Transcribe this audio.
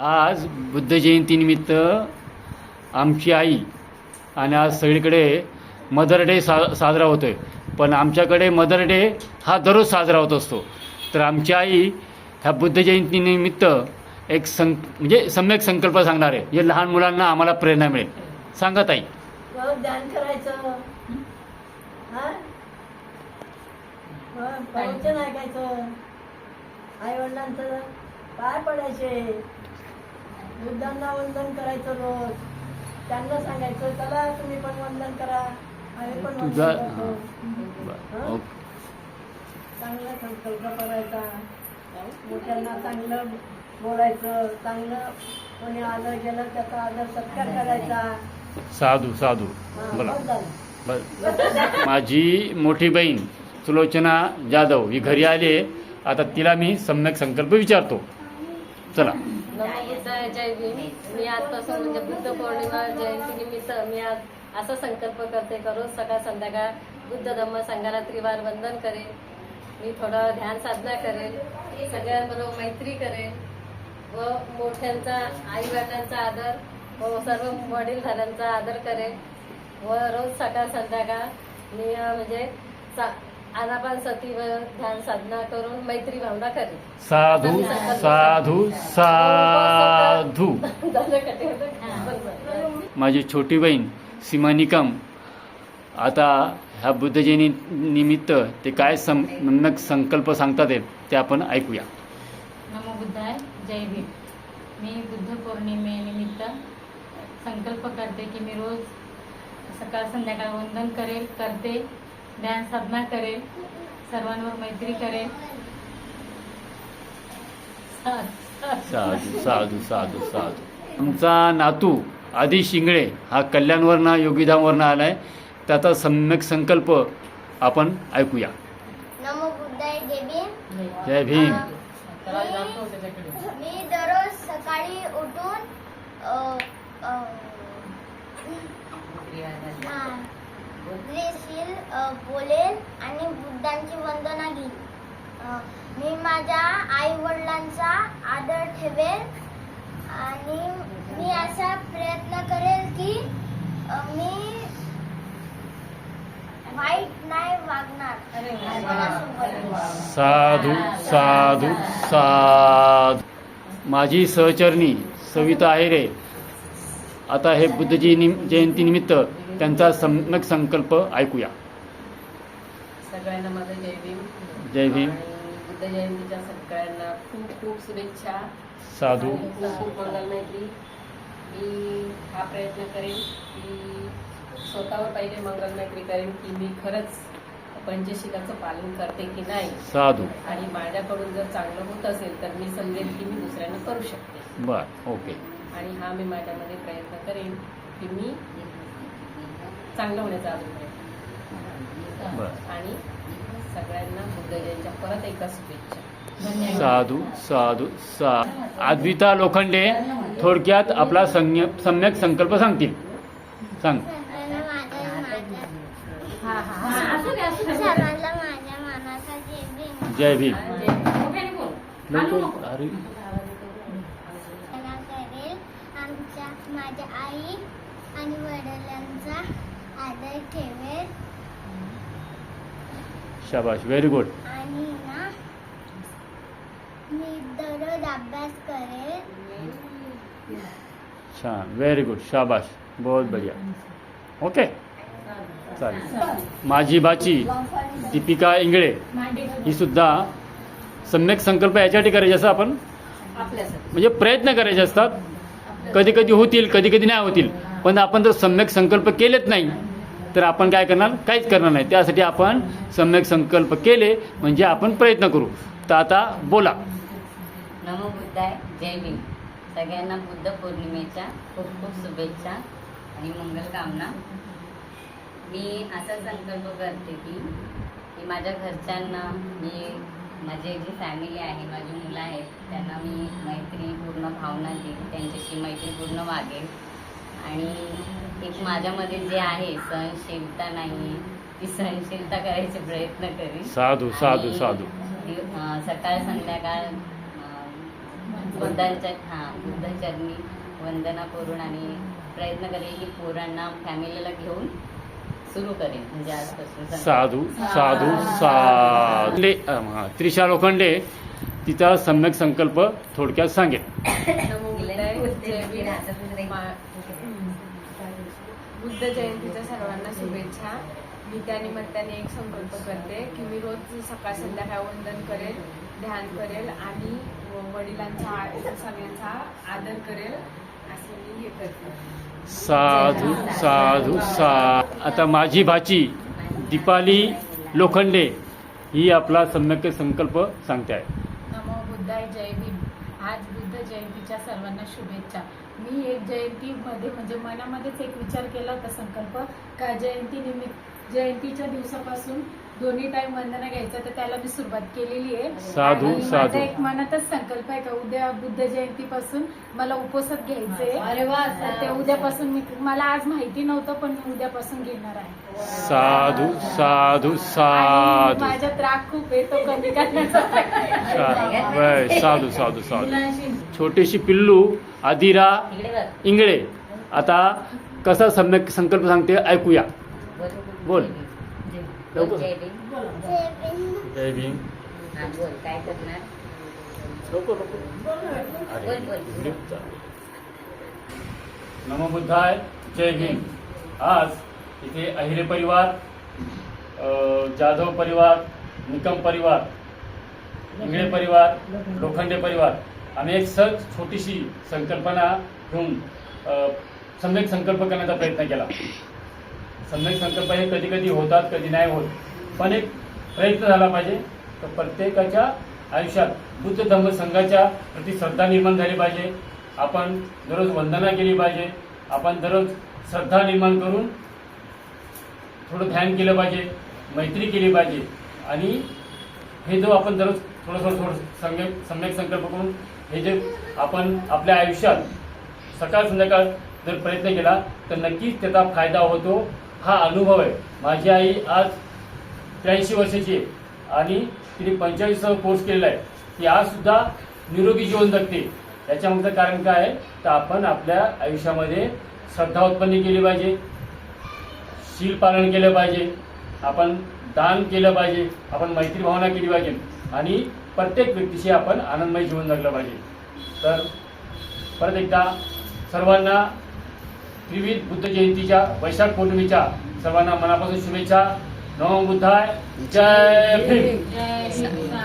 आज बुद्ध जयंतीनिमित्त आमची आई आणि आज सगळीकडे मदर डे सा साजरा होतो आहे पण आमच्याकडे मदर डे हा दररोज साजरा होत असतो. तर आमची आई ह्या बुद्ध जयंतीनिमित्त एक सं म्हणजे सम्यक संकल्प सांगणार आहे. जे लहान मुलांना आम्हाला प्रेरणा मिळेल. सांगा ताई. ध्यान करायचं. ऐकायचं आई वडिलांचं पाय पडायचे. बुद्धांना वंदन करायचं रोज. त्यांना सांगायचं चला तुम्ही पण वंदन करा आम्ही पण तुझा वंदन करतो बरं. ओके. चांगला संकल्प करायचा. मोठ्यांना चांगलं बोलायचं चांगलं कोणी आलं गेलं त्याचा आदर सत्कार करायचा. साधू साधू हा, बोला. बस झालं. बर माझी मोठी बहीण सुलोचना जाधव ही घरी आली आहे. आता तिला मी सम्यक संकल्प विचारतो. चला. जय जय भीम मी आजपासून म्हणजे बुद्ध पौर्णिमा जयंती निमित्त मी आज असा संकल्प करते का रोज सकाळ संध्याकाळ बुद्ध धम्म संघाला त्रिवार वंदन करेन. मी थोडं ध्यान साधना करेन. सगळ्यांबरोबर मैत्री करेन. व मोठ्यांचा आईवडिलांचा आदर व सर्व वडीलधाऱ्यांचा आदर करेन. व रोज सकाळ संध्याकाळ मी म्हणजे सा आनापान सतीवर ध्यान साधना करून मैत्री भावना साधू साधू साधू. माझी छोटी बहीण सीमा निकम आता ह्या बुद्ध जयंती निमित्त ते काय सम्यक संकल्प सांगतात ते आपण ऐकूया. नमो बुद्धाय जय भीम. मी बुद्ध पौर्णिमेनिमित्त संकल्प करते की मी रोज सकाळ संध्याकाळ वंदन करेल करते. ध्यान साधना करेल सर्वांवर मैत्री करेल. साधू साधू साधू साधू. आमचा नातू आधी शिंगळे हा कल्याणवरनं योगीधामवरनं आलाय. त्याचा सम्यक संकल्प आपण ऐकूया. नमो बुद्धाय जय भीम. जय भीम. मी दररोज सकाळी उठून अ, अ, हा, बोलेल आणि बुद्धांची वंदना घेईन अ, मी माझ्या आई वडिलांचा आदर ठेवेल आणि मी असा प्रयत्न करेल की मी वाईट नाही वागणार. साधू साधू साधू. माझी सहचरणी सविता आहेरे आता हे बुद्ध जयंती जयंतीनिमित्त त्यांचा सम्यक संकल्प ऐकूया. सगळ्यांना माझं जय भीम. जय भीम. बुद्ध जयंतीच्या सगळ्यांना खूप खूप शुभेच्छा. साधू. खूप खूप मंगलमैत्री. मी हा प्रयत्न करेन की स्वतःवर पहिले मंगलमैत्री करेन की मी खरंच पंचशिलाचं पालन करते की नाही. साधू. आणि माझ्याकडून जर चांगलं होत असेल तर मी समजेल की मी दुसऱ्यांना करू शकते. बर ओके. आणि हा मी माझ्यामध्ये प्रयत्न करेन की मी चांगलं होण्याचा अजून बर. आणि सगळ्यांना बुद्ध जयंतीच्या परत एकदा शुभेच्छा. धन्यवाद. साधू साधू सा अद्विता लोखंडे थोडक्यात आपला संय सम्यक संकल्प सांगतील. सांग. सर्वांना माझ्या माझ्या सर्वांना माझ्या मनाचा जय भीम. जय भीम. लवकर. अरे. मला करेल आमच्या माझ्या आई आणि वडिलांचा आदर ठेवेल. शाबाश व्हेरी गुड आणि ना मी दररोज अभ्यास करेल. छान व्हेरी गुड शाबाश बहुत बढ़िया. ओके चालेल. माझी बाची दीपिका इंगळे ही सुद्धा सम्यक संकल्प याच्यासाठी करायचे असं आपण? म्हणजे प्रयत्न करायचे असतात. कधी कधी होतील कधी कधी नाही होतील. पण आपण जर सम्यक संकल्प केलेच नाही तर आपण काय करणार? काहीच करणार नाही. त्यासाठी आपण सम्यक संकल्प केले म्हणजे आपण प्रयत्न करू. तर आता बोला. नमो बुद्धाय. जय भीम. सगळ्यांना बुद्ध पौर्णिमेच्या खूप खूप शुभेच्छा आणि मंगल कामना. मी असा संकल्प करते की की माझ्या घरच्यांना मी माझी जी फॅमिली आहे माझी मुलं आहेत त्यांना मी मैत्रीपूर्ण भावना देईल त्यांच्याशी मैत्रीपूर्ण वागेल. आणि एक माझ्यामध्ये जे आहे सहनशीलता नाही ती सहनशीलता करायचे प्रयत्न करेन. साधू साधू साधू. सकाळ संध्याकाळ बुद्धांच्या हां बुद्धचरणी वंदना करून आणि प्रयत्न करेन की पोरांना फॅमिलीला घेऊन सुरू करेन. म्हणजे आजपासून साधू साधू साधू. त्रिशा लोखंडे तिचा सम्यक संकल्प थोडक्यात सांगेल बुद्ध जयंतीच्या सर्वांना शुभेच्छा. मी त्या निमित्ताने एक संकल्प करते की मी रोज सकाळ संध्याकाळ वंदन करेल ध्यान करेल आणि व- वडिलांचा सगळ्यांचा आदर करेल. असे मी हे करते. साधू साधू सा आता माझी भाची दीपाली लोखंडे ही आपला सम्यक संकल्प सांगते आहे नमो बुद्धाय जय भीम आज बुद्ध जयंतीच्या सर्वांना शुभेच्छा. मी एक जयंतीमध्ये म्हणजे मनामध्येच एक विचार केला होता संकल्प का जयंती निमित्त जयंतीच्या दिवसापासून दोन्ही टाइम वंदना घ्यायचं तर त्याला मी सुरुवात केलेली आहे. साधू, आणि साधू. माझा एक मनातच संकल्प आहे का उद्या बुद्ध जयंतीपासून मला उपवासात घ्यायचंय अरे वा तर ते उद्यापासून मी मला आज माहिती नव्हतं पण मी उद्यापासून घेणार आहे. साधू साधू आणि साधू माझ्यात राग खूप आहे तो कमी करण्याचा सा- वय, साधू साधू साधू. छोटीशी पिल्लू आदिरा इकडे बघ. इंगळे. आता कसा सम्यक संकल्प सांगते ऐकूया. बोल. जय भीम बोल काय करणार? नमो बुद्धाय जय भीम आज इथे अहिरे परिवार जाधव परिवार निकम परिवार इंगळे परिवार लोखंडे परिवार. आम्ही एक सहज छोटीशी संकल्पना घेऊन सम्यक संकल्प करण्याचा प्रयत्न केला. संघ संकल्प हे कधी कधी होतात कधी नाही होत. पण एक प्रयत्न झाला पाहिजे. तर प्रत्येकाच्या आयुष्यात बुद्ध धम्म संघाच्या प्रति श्रद्धा निर्माण झाली पाहिजे. आपण दररोज वंदना केली पाहिजे. आपण दररोज श्रद्धा निर्माण करून थोडं ध्यान केलं पाहिजे मैत्री केली पाहिजे. आणि हे जो आपण दररोज थोडं थोडं थोडं सम्यक सम्यक संकल्प करून हे जे आपण आपल्या आयुष्यात सकाळ संध्याकाळ जर प्रयत्न केला तर नक्कीच त्याचा फायदा होतो. हा अनुभव आहे. माझी आई आज त्र्याऐंशी वर्षाची आहे आणि तिने पंचेचाळीस कोर्स केलेला आहे. ती आज सुद्धा निरोगी जीवन जगते. याच्यामागचं कारण काय आहे? तर आपण आपल्या आयुष्यामध्ये श्रद्धा उत्पन्न केली पाहिजे. शील पालन केलं पाहिजे. आपण दान केलं पाहिजे. आपण मैत्री भावना केली पाहिजे. आणि प्रत्येक व्यक्तीशी आपण आनंदमय जीवन जगलं पाहिजे. तर परत एकदा सर्वांना विविध बुद्ध जयंतीच्या वैशाख पौर्णिमेच्या सर्वांना मनापासून शुभेच्छा. नमो बुद्धाय. जय भीम. जय भीम.